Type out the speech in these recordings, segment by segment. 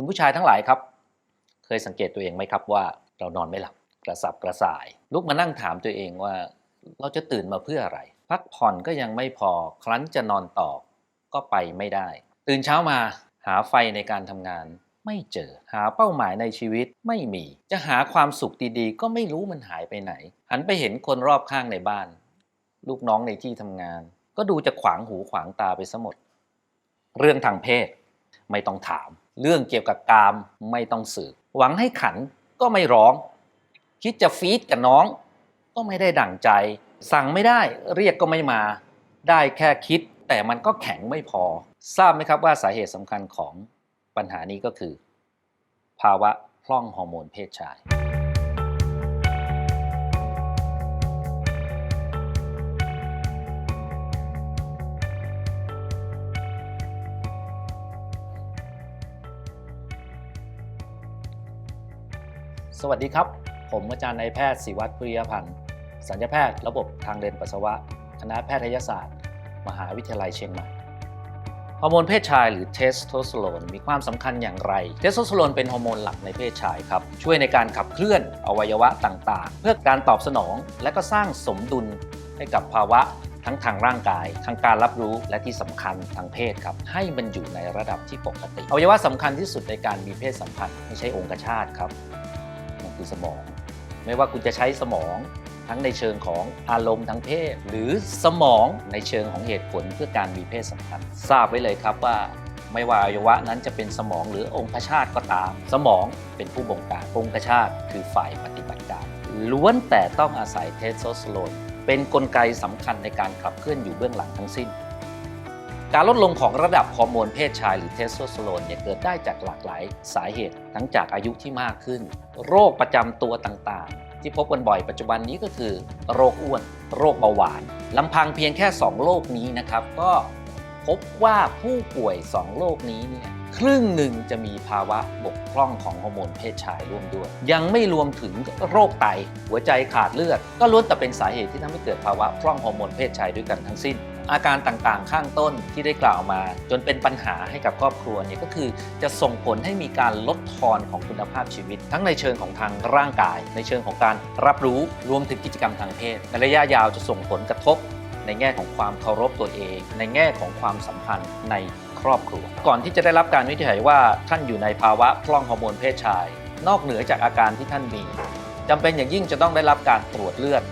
คุณผู้ชายทั้งหลายครับ เคยสังเกตตัวเองไหมครับว่าเรานอนไม่หลับกระสับกระส่าย ลุกมานั่งถามตัวเองว่า เราจะตื่นมาเพื่ออะไร พักผ่อนก็ยังไม่พอครั้นจะนอนต่อก็ไปไม่ได้ ตื่นเช้ามาหาไฟในการทำงาน ไม่เจอหาเป้าหมายในชีวิตไม่มี จะหาความสุขดีๆ ก็ไม่รู้มันหายไปไหน หันไปเห็นคนรอบข้างในบ้าน ลูกน้องในที่ทำงาน ก็ดูจะขวางหูขวางตาไปซะหมด เรื่องทางเพศ ไม่ต้องถาม เรื่องเกี่ยวกับกามไม่ต้องสืบหวังให้ขันก็ไม่ร้อง คิดจะฟีดกับน้อง ก็ไม่ได้ดั่งใจ สั่งไม่ได้เรียกก็ไม่มา ได้แค่คิด แต่มันก็แข็งไม่พอ ทราบไหมครับว่าสาเหตุสำคัญของปัญหานี้ก็คือ ภาวะพร่องฮอร์โมนเพศชาย สวัสดีครับ ผมอาจารย์นายแพทย์ศิวัตรพุริยพันธ์สัญญาแพทย์ระบบทางเดินปัสสาวะ คณะแพทยศาสตร์ มหาวิทยาลัยเชียงใหม่ ฮอร์โมนเพศชายหรือเทสโทสเตอโรนมีความสำคัญอย่างไร เทสโทสเตอโรนเป็นฮอร์โมนหลักในเพศชายครับ ช่วยในการขับเคลื่อนอวัยวะต่างๆ เพื่อการตอบสนอง และก็สร้างสมดุลให้กับภาวะทั้งทางร่างกาย ทางการรับรู้และที่สำคัญทางเพศครับ ให้มันอยู่ในระดับที่ปกติ อวัยวะสำคัญที่สุดในการมีเพศสัมพันธ์ไม่ใช่องคชาตครับ คือสมอง ไม่ว่าคุณจะใช้สมองทั้งในเชิงของอารมณ์ทางเพศ หรือสมองในเชิงของเหตุผลเพื่อการมีเพศสัมพันธ์ทราบไว้เลยครับว่า ไม่ว่าอวัยวะนั้นจะเป็นสมองหรือองคชาตก็ตาม สมองเป็นผู้บงการองคชาตคือฝ่ายปฏิบัติการ ล้วนแต่ต้องอาศัยเทสโทสเตอโรนเป็นนกลไกสำคัญในการขับเคลื่อนอยู่เบื้องหลังทั้งสิ้น การลดลงของระดับฮอร์โมนเพศชายหรือเทสโทสเตอโรนเนี่ยเกิดได้จากหลากหลายสาเหตุ ทั้งจากอายุที่มากขึ้น โรคประจำตัวต่างๆ ที่พบกันบ่อยปัจจุบันนี้ก็คือ โรคอ้วน โรคเบาหวานลำพังเพียงแค่ 2 โรคนี้นะครับ ก็พบว่าผู้ป่วย 2 โรคนี้เนี่ยครึ่งหนึ่งจะมีภาวะบกพร่องของฮอร์โมนเพศชายร่วมด้วย ยังไม่รวมถึงโรคไต หัวใจขาดเลือด ก็ล้วนแต่เป็นสาเหตุที่ทำให้เกิดภาวะพร่องฮอร์โมนเพศชายด้วยกันทั้งสิ้น อาการต่างๆ ข้างต้นที่ได้กล่าวมา จนเป็นปัญหาให้กับครอบครัวเนี่ยก็คือจะส่งผลให้มีการลดทอนของคุณภาพชีวิต ทั้งในเชิงของทางร่างกาย ในเชิงของการรับรู้รวมถึงกิจกรรมทางเพศในระยะยาวจะส่งผลกระทบในแง่ของความเคารพตัวเอง ในแง่ของความสัมพันธ์ในครอบครัว ก่อนที่จะได้รับการวินิจฉัยว่าท่านอยู่ในภาวะพร่องฮอร์โมนเพศชาย นอกเหนือจากอาการที่ท่านมีจำเป็นอย่างยิ่งจะต้องได้รับการตรวจเลือด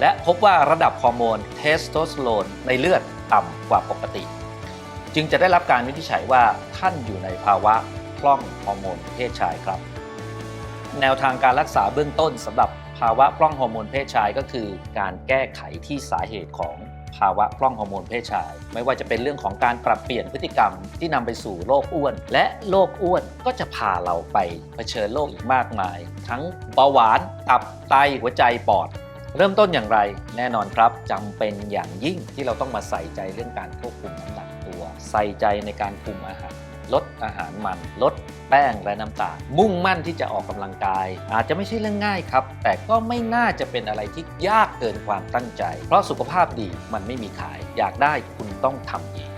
และพบว่าระดับฮอร์โมนเทสโทสเตอโรนในเลือดต่ำกว่าปกติ จึงจะได้รับการวินิจฉัยว่าท่านอยู่ในภาวะพร่องฮอร์โมนเพศชายครับ แนวทางการรักษาเบื้องต้นสำหรับภาวะพร่องฮอร์โมนเพศชายก็คือ การแก้ไขที่สาเหตุของภาวะพร่องฮอร์โมนเพศชาย ไม่ว่าจะเป็นเรื่องของการปรับเปลี่ยนพฤติกรรมที่นำไปสู่โรคอ้วน และโรคอ้วนก็จะพาเราไปเผชิญโรคอีกมากมาย ทั้งเบาหวาน ตับไตหัวใจปอด เริ่มต้นอย่างไรแน่นอนครับจำเป็นอย่างยิ่งที่เราต้องมาใส่ใจเรื่องการควบคุมน้ำหนักตัว ใส่ใจในการคุมอาหาร ลดอาหารมัน ลดแป้งและน้ำตาลมุ่งมั่นที่จะออกกำลังกาย อาจจะไม่ใช่เรื่องง่ายครับ แต่ก็ไม่น่าจะเป็นอะไรที่ยากเกินความตั้งใจ เพราะสุขภาพดีมันไม่มีขาย อยากได้คุณต้องทำเอง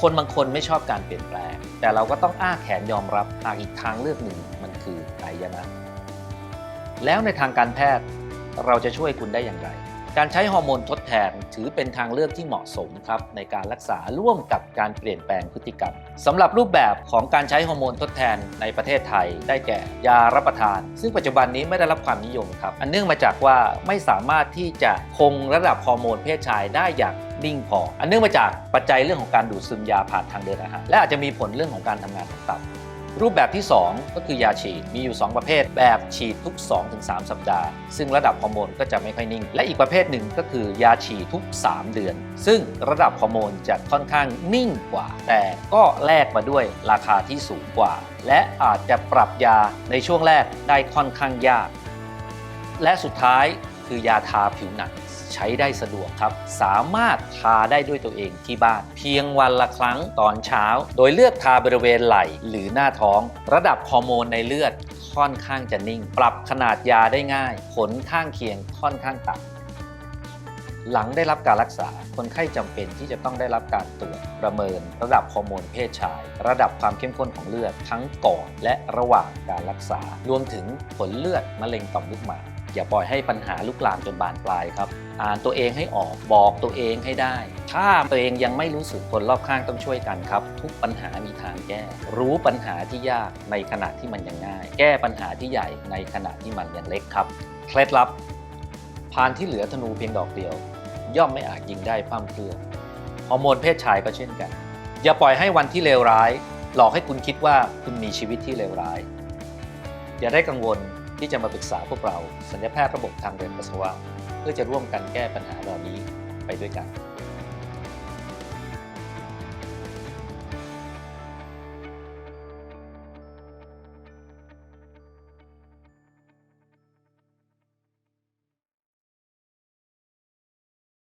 คนบางคนไม่ชอบการเปลี่ยนแปลง แต่เราก็ต้องอ้าแขนยอมรับหากอีกทางเลือกหนึ่งมันคือไตยนะแล้วในทางการแพทย์ เราจะช่วยคุณได้อย่างไร การใช้ฮอร์โมนทดแทนถือเป็นทางเลือกที่เหมาะสมครับในการรักษาร่วมกับการเปลี่ยนแปลงพฤติกรรมสำหรับรูปแบบของการใช้ฮอร์โมนทดแทนในประเทศไทย ได้แก่ ยารับประทาน ซึ่งปัจจุบันนี้ไม่ได้รับความนิยมครับ อันเนื่องมาจากว่าไม่สามารถที่จะคงระดับฮอร์โมนเพศชายได้อย่างนิ่งพอ อันเนื่องมาจากปัจจัยเรื่องของการดูดซึมยาผ่านทางเดินอาหารและอาจจะมีผลเรื่องของการทำงานของตับ รูปแบบที่ 2 ก็คือยาฉีด มีอยู่ 2 ประเภท แบบฉีดทุก 2-3 สัปดาห์ ซึ่งระดับฮอร์โมนก็จะไม่ค่อยนิ่ง และอีกประเภทหนึ่งก็คือยาฉีดทุก 3 เดือน ซึ่งระดับฮอร์โมนจะค่อนข้างนิ่งกว่า แต่ก็แลกมาด้วยราคาที่สูงกว่า และอาจจะปรับยาในช่วงแรกได้ค่อนข้างยาก และสุดท้ายคือยาทาผิวหนัง ใช้ได้สะดวกครับ สามารถทาได้ด้วยตัวเองที่บ้าน เพียงวันละครั้งตอนเช้า โดยเลือกทาบริเวณไหล่หรือหน้าท้อง ระดับฮอร์โมนในเลือดค่อนข้างจะนิ่ง ปรับขนาดยาได้ง่าย ผลข้างเคียงค่อนข้างต่ำหลังได้รับการรักษา คนไข้จำเป็นที่จะต้องได้รับการตรวจประเมิน ระดับฮอร์โมนเพศชาย ระดับความเข้มข้นของเลือดทั้งก่อนและระหว่างการรักษา รวมถึงผลเลือดมะเร็งต่อมลูกหมาก อย่าปล่อยให้ปัญหาลุกลามจนบานปลายครับ อ่านตัวเองให้ออกบอกตัวเองให้ได้ ถ้าตัวเองยังไม่รู้สึกคนรอบข้างต้องช่วยกันครับ ทุกปัญหามีทางแก้ รู้ปัญหาที่ยากในขณะที่มันยังง่าย แก้ปัญหาที่ใหญ่ในขณะที่มันยังเล็กครับเคล็ดลับพานที่เหลือธนูเพียงดอกเดียว ย่อมไม่อาจยิงได้พร่ำเพรื่อฮอร์โมนเพศชายก็เช่นกัน อย่าปล่อยให้วันที่เลวร้าย หลอกให้คุณคิดว่าคุณมีชีวิตที่เลวร้าย อย่าได้กังวล ที่จะมาปรึกษาพวกเราสัญญาแพทย์ระบบทางเดินปัสสาวะ เพื่อจะร่วมกันแก้ปัญหาเหล่านี้ไปด้วยกัน